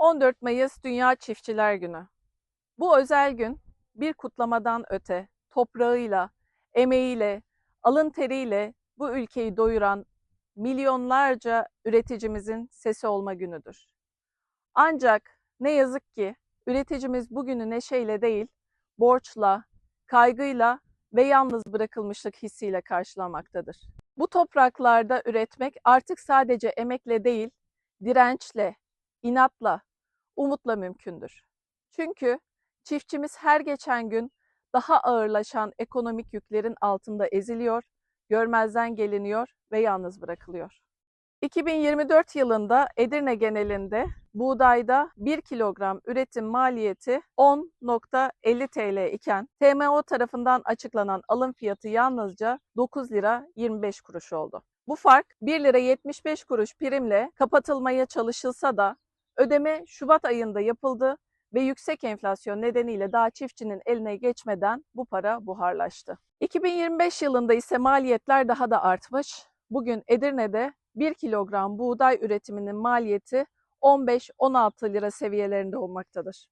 14 Mayıs Dünya Çiftçiler Günü. Bu özel gün bir kutlamadan öte toprağıyla, emeğiyle, alın teriyle bu ülkeyi doyuran milyonlarca üreticimizin sesi olma günüdür. Ancak ne yazık ki üreticimiz bugünü neşeyle değil, borçla, kaygıyla ve yalnız bırakılmışlık hissiyle karşılamaktadır. Bu topraklarda üretmek artık sadece emekle değil, dirençle, inatla, umutla mümkündür. Çünkü çiftçimiz her geçen gün daha ağırlaşan ekonomik yüklerin altında eziliyor, görmezden geliniyor ve yalnız bırakılıyor. 2024 yılında Edirne genelinde buğdayda 1 kilogram üretim maliyeti 10.50 TL iken TMO tarafından açıklanan alım fiyatı yalnızca 9 lira 25 kuruş oldu. Bu fark 1 lira 75 kuruş primle kapatılmaya çalışılsa da ödeme Şubat ayında yapıldı ve yüksek enflasyon nedeniyle daha çiftçinin eline geçmeden bu para buharlaştı. 2025 yılında ise maliyetler daha da artmış. Bugün Edirne'de 1 kilogram buğday üretiminin maliyeti 15-16 lira seviyelerinde olmaktadır.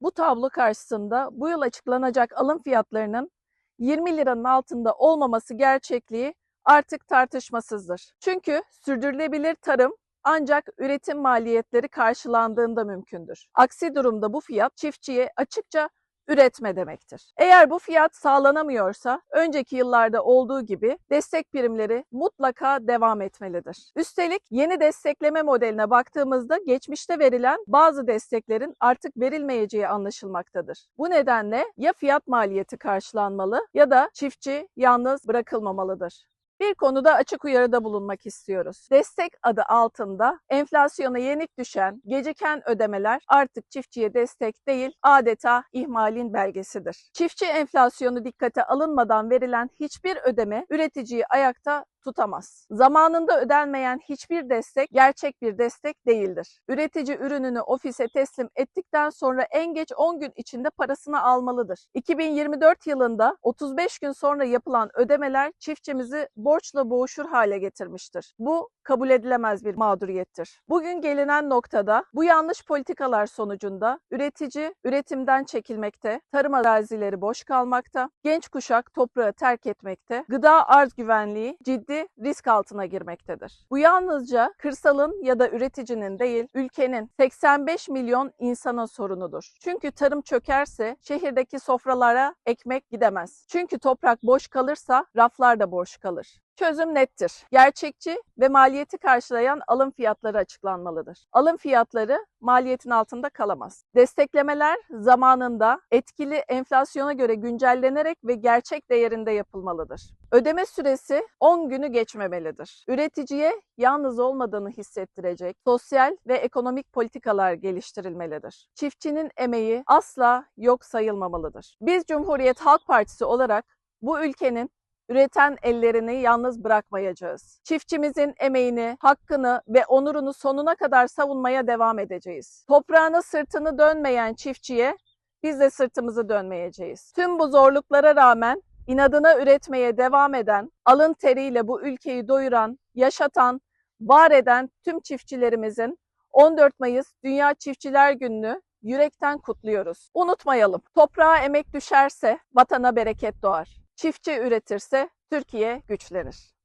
Bu tablo karşısında bu yıl açıklanacak alım fiyatlarının 20 liranın altında olmaması gerçekliği artık tartışmasızdır. Çünkü sürdürülebilir tarım ancak üretim maliyetleri karşılandığında mümkündür. Aksi durumda bu fiyat çiftçiye açıkça üretme demektir. Eğer bu fiyat sağlanamıyorsa önceki yıllarda olduğu gibi destek primleri mutlaka devam etmelidir. Üstelik yeni destekleme modeline baktığımızda geçmişte verilen bazı desteklerin artık verilmeyeceği anlaşılmaktadır. Bu nedenle ya fiyat maliyeti karşılanmalı ya da çiftçi yalnız bırakılmamalıdır. Bir konuda açık uyarıda bulunmak istiyoruz. Destek adı altında enflasyona yenik düşen, geciken ödemeler artık çiftçiye destek değil, adeta ihmalin belgesidir. Çiftçi enflasyonu dikkate alınmadan verilen hiçbir ödeme üreticiyi ayakta tutamaz. Zamanında ödenmeyen hiçbir destek gerçek bir destek değildir. Üretici ürününü ofise teslim ettikten sonra en geç 10 gün içinde parasını almalıdır. 2024 yılında 35 gün sonra yapılan ödemeler çiftçimizi borçla boğuşur hale getirmiştir. Bu kabul edilemez bir mağduriyettir. Bugün gelinen noktada bu yanlış politikalar sonucunda üretici üretimden çekilmekte, tarım arazileri boş kalmakta, genç kuşak toprağı terk etmekte, gıda arz güvenliği ciddi risk altına girmektedir. Bu yalnızca kırsalın ya da üreticinin değil, ülkenin 85 milyon insanın sorunudur. Çünkü tarım çökerse şehirdeki sofralara ekmek gidemez. Çünkü toprak boş kalırsa raflar da boş kalır. Çözüm nettir. Gerçekçi ve maliyeti karşılayan alım fiyatları açıklanmalıdır. Alım fiyatları maliyetin altında kalamaz. Desteklemeler zamanında etkili enflasyona göre güncellenerek ve gerçek değerinde yapılmalıdır. Ödeme süresi 10 günü geçmemelidir. Üreticiye yalnız olmadığını hissettirecek sosyal ve ekonomik politikalar geliştirilmelidir. Çiftçinin emeği asla yok sayılmamalıdır. Biz Cumhuriyet Halk Partisi olarak bu ülkenin üreten ellerini yalnız bırakmayacağız. Çiftçimizin emeğini, hakkını ve onurunu sonuna kadar savunmaya devam edeceğiz. Toprağına sırtını dönmeyen çiftçiye biz de sırtımızı dönmeyeceğiz. Tüm bu zorluklara rağmen inadına üretmeye devam eden, alın teriyle bu ülkeyi doyuran, yaşatan, var eden tüm çiftçilerimizin 14 Mayıs Dünya Çiftçiler Günü'nü yürekten kutluyoruz. Unutmayalım, toprağa emek düşerse vatana bereket doğar. Çiftçi üretirse Türkiye güçlenir.